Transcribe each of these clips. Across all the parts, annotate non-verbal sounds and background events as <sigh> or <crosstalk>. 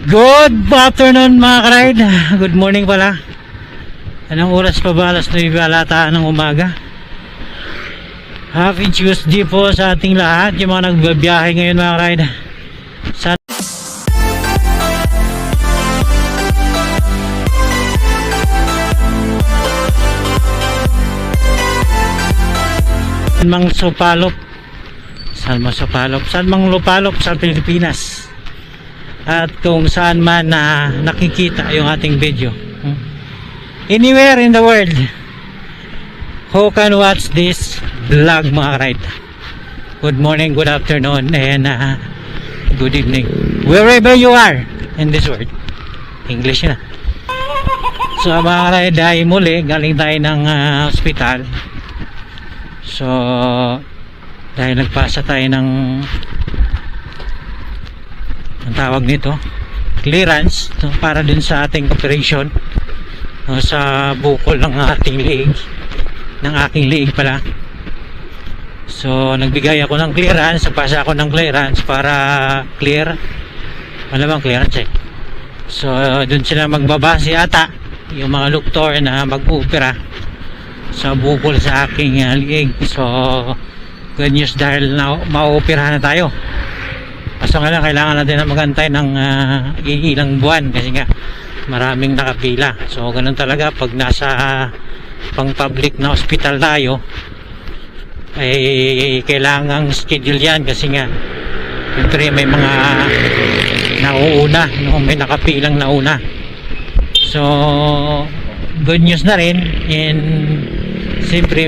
Good afternoon mga karide. Good morning pala. Anong oras pa ba? Alas 9 alata ng umaga. Happy Tuesday po sa ating lahat. Yung mga nagbabiyahe ngayon mga karide. Sa mang supalop saan mang supalop saan mang lupalop sa Pilipinas at kung saan man na nakikita yung ating video. Anywhere in the world who can watch this vlog mga ride good morning good afternoon and uh, good evening. Wherever you are in this world English na. So mga ride ay muli galing tayo ng uh, hospital. So, dahil nagpasa tayo ng ang tawag nito, clearance no, para dun sa ating operation no, sa bukol ng ating liig ng aking liig pala. So nagbigay ako ng clearance nagpasa ako ng clearance para clear. Malamang clearance eh? So dun sila magbabase ata yung mga doktor na mag-opera sa bukol sa aking uh, liig. So good news dahil na maoperahan na tayo kaso nga lang kailangan natin na magantay ng uh, ilang buwan kasi nga maraming nakapila so ganun talaga pag nasa pang public na hospital tayo ay kailangang schedule yan kasi nga siyempre may mga nauuna no? may nakapilang nauna so good news na rin and siyempre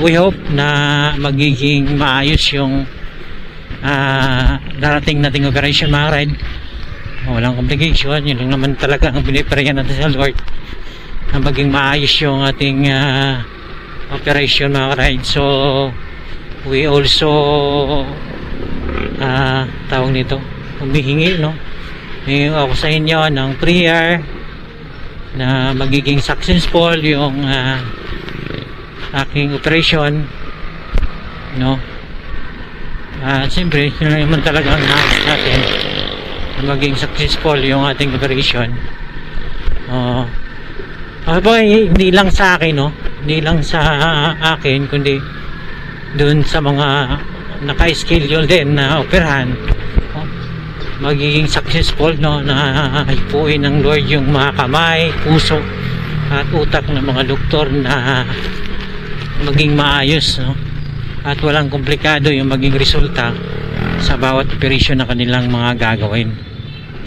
we hope na magiging maayos yung uh, darating nating operation mga ride walang complication. Yun lang naman talaga ang piniprayan natin sa Lord na maging maayos yung ating uh, operation mga ride so we also uh, tawag nito humihingi no? Humingi ako sa inyo ng prayer na magiging successful yung uh, aking operation no at uh, siyempre yun lang naman talaga ang nais natin na maging successful yung ating operation. Uh, uh, hindi lang sa akin no? Hindi lang sa akin kundi dun sa mga naka-schedule din na operahan. Oh, magiging successful no? Na ipuin ng Lord yung mga kamay, puso at utak ng mga doktor na maging maayos no? At walang komplikado yung maging resulta sa bawat operation na kanilang mga gagawin.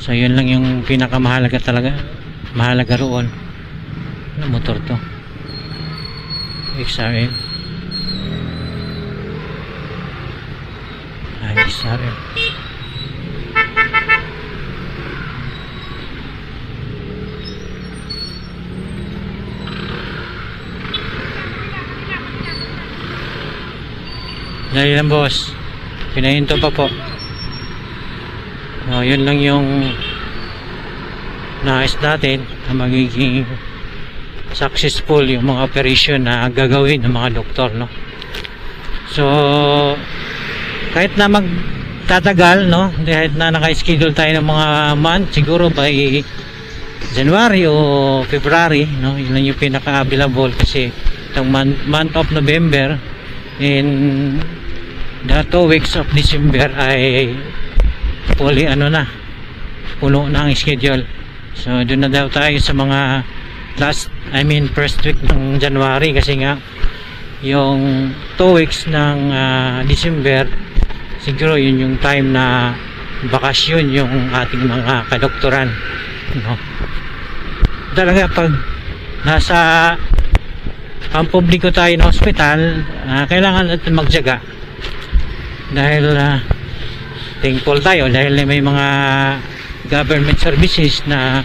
So yun lang yung pinakamahalaga talaga mahalaga roon ano motor to. XRM ay XRM Dali lang boss. Pinahinto pa po. Oh, yun lang yung nais natin na magiging successful yung mga operation na gagawin ng mga doktor no. So kahit na magtatagal no, kahit na naka-schedule tayo ng mga month siguro by January o February no, yun lang yung pinaka-available kasi itong month, month of November in the two weeks of December ay fully ano na puno na ang schedule so doon na daw tayo sa mga last I mean first week ng January kasi nga yung two weeks ng uh, December siguro yun yung time na bakasyon yung ating mga kadoktoran no? talaga pag nasa ang publiko tayo ng hospital uh, kailangan natin magjaga. Dahil uh, thankful tayo dahil may mga government services na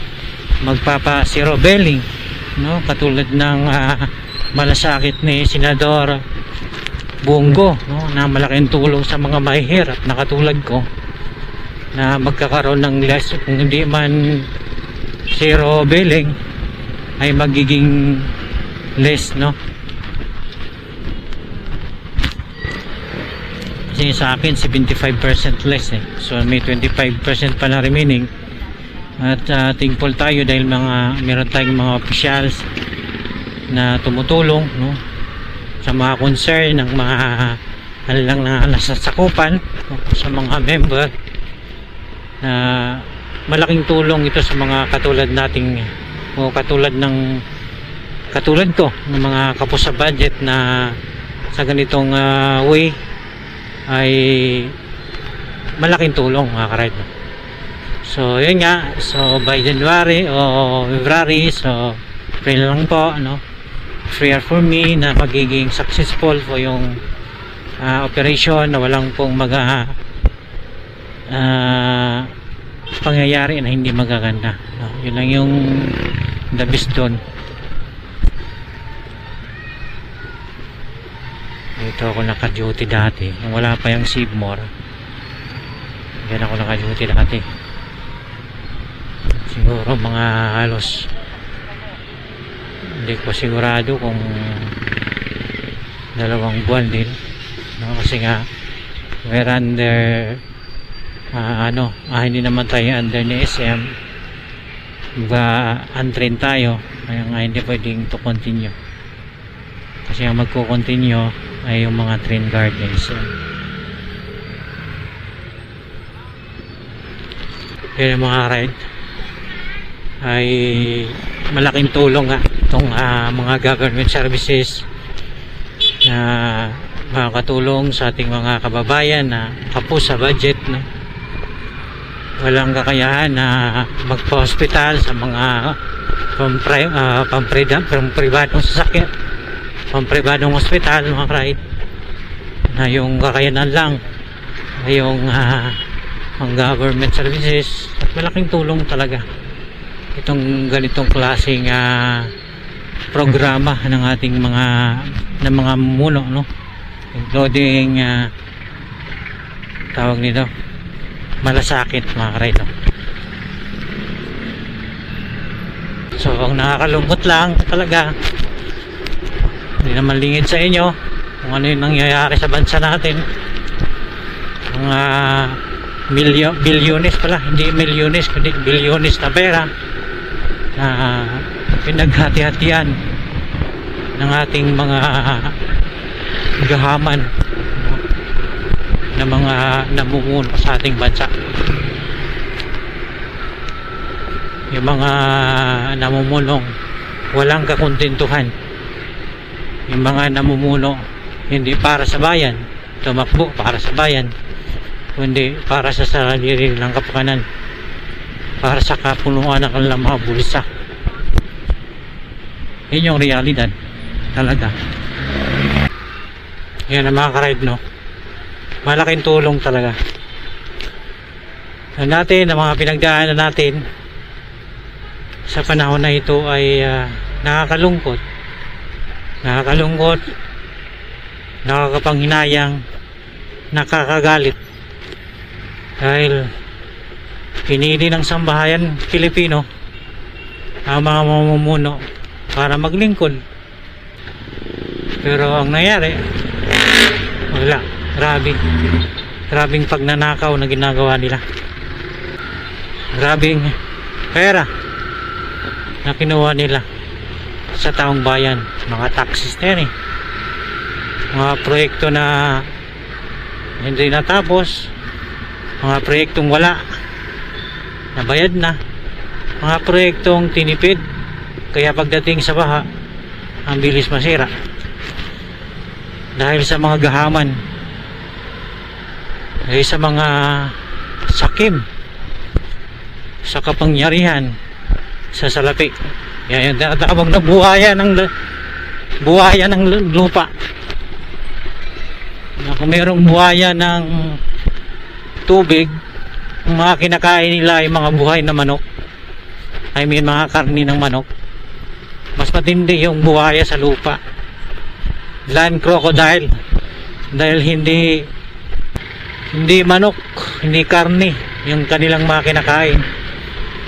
magpapa zero belling no? Katulad ng uh, malasakit ni senador Bongo no? Na malaking tulong sa mga mahihirap na katulad ko na magkakaroon ng less kung hindi man zero belling ay magiging less no? Kasi sa akin 75% less eh. So may 25% pa na remaining. At uh, thankful tayo dahil mga meron tayong mga officials na tumutulong no? Sa mga concern ng mga ano lang na nasasakupan no, sa mga member. Na malaking tulong ito sa mga katulad nating o katulad ng katulad ko ng mga kapos sa budget na sa ganitong ah, way ay malaking tulong mga karide so yun nga so by January o February so pray lang po ano prayer for me na magiging successful po yung ah, operation na walang pong mag ah, ah, pangyayari na hindi magaganda no? yun lang yung the best doon dito ako naka-duty dati. Nung wala pa yung Sibmore yan ako naka-duty dati. Siguro mga halos hindi ko sigurado kung dalawang buwan din. No? kasi nga we're under ah, ano ah, hindi naman tayo under ni SM ba untrained tayo. Kaya nga hindi pwedeng to continue kasi ang magko-continue ay yung mga train guard ni SM yun mga ride. Ay malaking tulong nga itong ah, mga government services na makakatulong sa ating mga kababayan na kapos sa budget no? walang kakayahan na magpa-hospital sa mga pampri, uh, pampribadong sasakyan pampribadong hospital mga kahit na yung kakayanan lang yung ah, ang government services at malaking tulong talaga itong ganitong klaseng ah, programa <laughs> ng ating mga ng mga muno no? Including ah, tawag nito malasakit mga karaydo so ang nakakalungkot lang talaga hindi naman lingid sa inyo kung ano yung nangyayari sa bansa natin. Mga milyo, bilyones pala. Hindi milyones kundi bilyones na pera na pinaghati-hatian ng ating mga gahaman no? na mga namumuno sa ating bansa. Yung mga namumulong walang kakontentuhan yung mga namumuno hindi para sa bayan tumakbo para sa bayan kundi para sa sarili ng kapakanan para sa kapunuan ng kanilang mga bulsa. Yun yung realidad talaga. Yan ang mga karide no? Malaking tulong talaga. Ang natin ang mga pinagdaanan natin sa panahon na ito ay ah, nakakalungkot nakakalungkot. Nakakapanghinayang. Nakakagalit. Dahil pinili ng sambahayan Pilipino ang mga mamumuno para maglingkod. Pero ang nangyari wala. Grabe. Grabing pagnanakaw na ginagawa nila. Grabing pera na kinuha nila sa taong bayan mga taxes na yan eh. Mga proyekto na hindi natapos. Mga proyektong wala. Nabayad na. Mga proyektong tinipid. Kaya pagdating sa baha ang bilis masira. Dahil sa mga gahaman. Dahil sa mga sakim. Sa kapangyarihan. Sa salapi. Yan yung tinatawag na buhaya ng buhaya ng lupa. Na kung mayroong buhaya ng tubig ang mga kinakain nila ay mga buhay na manok. I mean mga karni ng manok. Mas matindi yung buhaya sa lupa. Land crocodile. Dahil hindi hindi manok hindi karni yung kanilang mga kinakain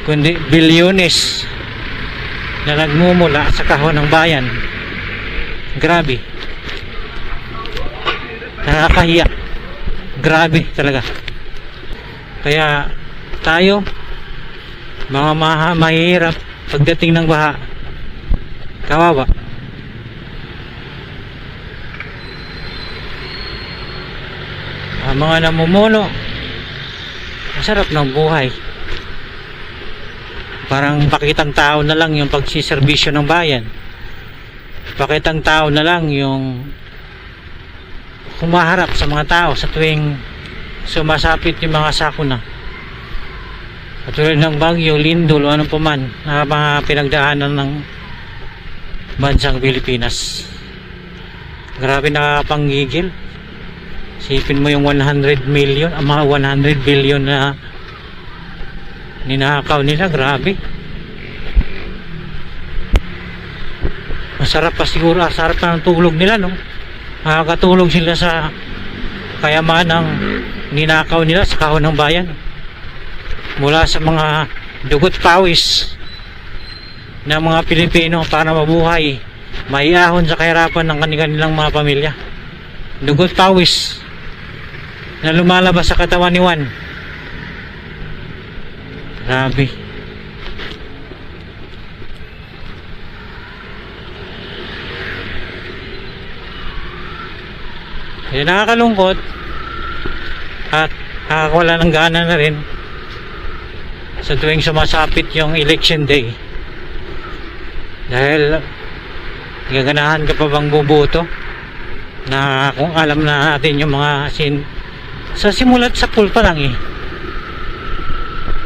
kundi bilyones na nagmumula sa kahon ng bayan grabe nakakahiya grabe talaga kaya tayo Mga maha, mahirap pagdating ng baha. Kawawa. Ang mga namumuno, masarap ng buhay. Parang pakitang tao na lang yung pagsiservisyo ng bayan. Pakitang tao na lang yung humaharap sa mga tao sa tuwing sumasapit yung mga sakuna. Katulad ng Bagyo, Lindol, o anong paman na mga pinagdaanan ng bansang Pilipinas. Grabe nakapanggigil. Sipin mo yung 100 million, ang mga 100 billion na ninakaw nila, grabe. Masarap pa siguro, ah, sarap pa ng tulog nila, no? Nakakatulog sila sa kayamanang ninakaw nila sa kahon ng bayan. Mula sa mga dugot pawis ng mga Pilipino para mabuhay, maiahon sa kahirapan ng kanilang mga pamilya. Dugot pawis na lumalabas sa katawan ni Juan. Grabe. Kaya nakakalungkot at nakakawala ng gana na rin sa tuwing sumasapit yung election day. Dahil gaganahan ka pa bang buboto na kung alam na natin yung mga sin sa simulat sa pool pa lang eh.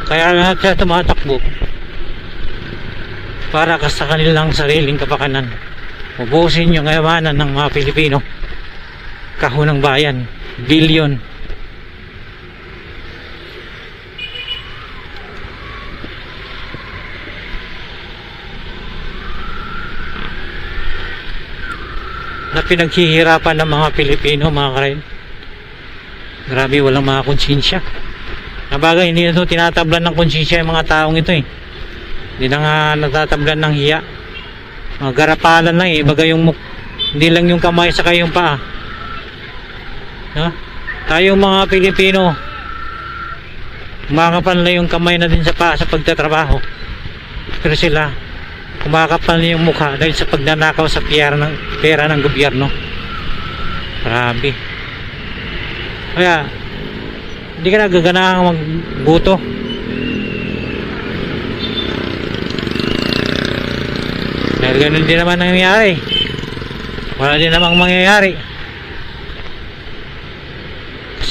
Kaya lahat sila tumatakbo para ka sa kanilang sariling kapakanan. Ubusin yung kayamanan ng mga Pilipino. Kahunang bayan. Bilyon. na pinaghihirapan ng mga Pilipino mga karen grabe walang mga konsensya na bagay hindi ito tinatablan ng konsensya yung mga taong ito eh. Hindi na nga nagtatablan ng hiya. Mga garapalan lang eh. Bagay yung muk hindi lang yung kamay saka yung paa no? tayong mga Pilipino kumakapal na yung kamay na din sa paa sa pagtatrabaho. Pero sila kumakapal na yung mukha dahil sa pagnanakaw sa pera ng, pera ng gobyerno. Grabe. Kaya hindi ka nagaganahang magbuto. Dahil ganun din naman nangyayari. Wala din namang mangyayari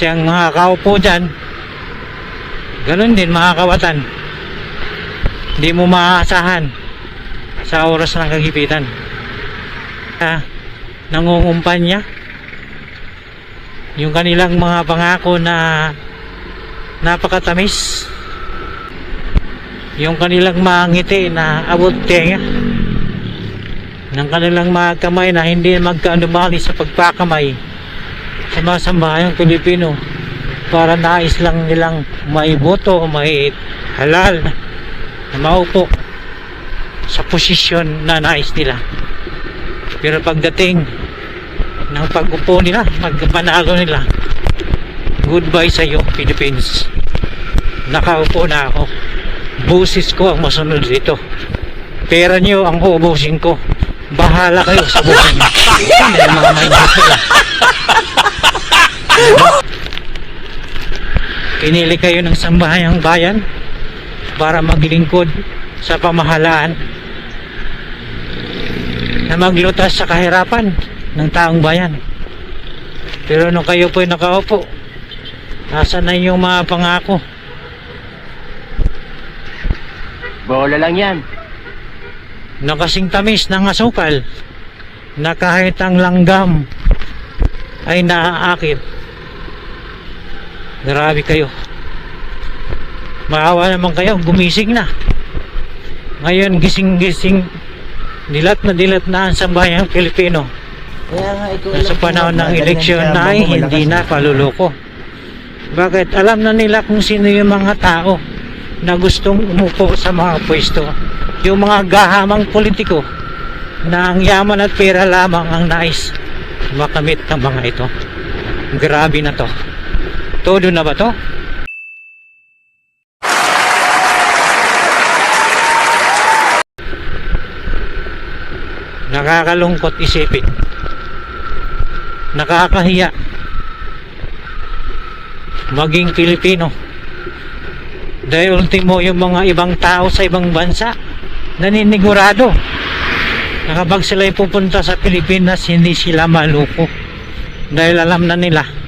kasi ang mga kaupo dyan. Ganun din mga kawatan hindi mo maaasahan sa oras ng kagipitan. Ah, nangungumpanya yung kanilang mga pangako na napakatamis? Yung kanilang mga ngiti na abot tenga? Ng kanilang mga kamay na hindi magkaanumali sa pagpakamay sa mga sambayang Pilipino. Para nais lang nilang maiboto o may halal na maupo sa posisyon na nais nila. Pero pagdating ng pag-upo nila magpanalo nila goodbye sa iyo Philippines. Nakaupo na ako. Busis ko ang masunod dito. Pera nyo ang uubusin ko. Bahala kayo sa buhay <laughs> yan ang mga nila pinili kayo ng sambahayang bayan para maglingkod sa pamahalaan na maglutas sa kahirapan ng taong bayan. Pero nung kayo po'y nakaupo, nasa na yung mga pangako? Bola lang yan. na kasing tamis ng asukal na kahit ang langgam ay naaakit. Grabe kayo. Maawa naman kayo, gumising na. Ngayon, gising-gising, dilat na dilat na ang sambayang Pilipino. Kaya nga Sa panahon ng eleksyon na ay hindi na paluloko. Bakit? Alam na nila kung sino yung mga tao na gustong umupo sa mga pwesto. Yung mga gahamang politiko na ang yaman at pera lamang ang nais makamit ng mga ito. Grabe na to. Todo na ba to? Nakakalungkot isipin. Nakakahiya. Maging Pilipino. Dahil ultimo yung mga ibang tao sa ibang bansa, naninigurado na kapag sila pupunta sa Pilipinas, hindi sila maluko. Dahil alam na nila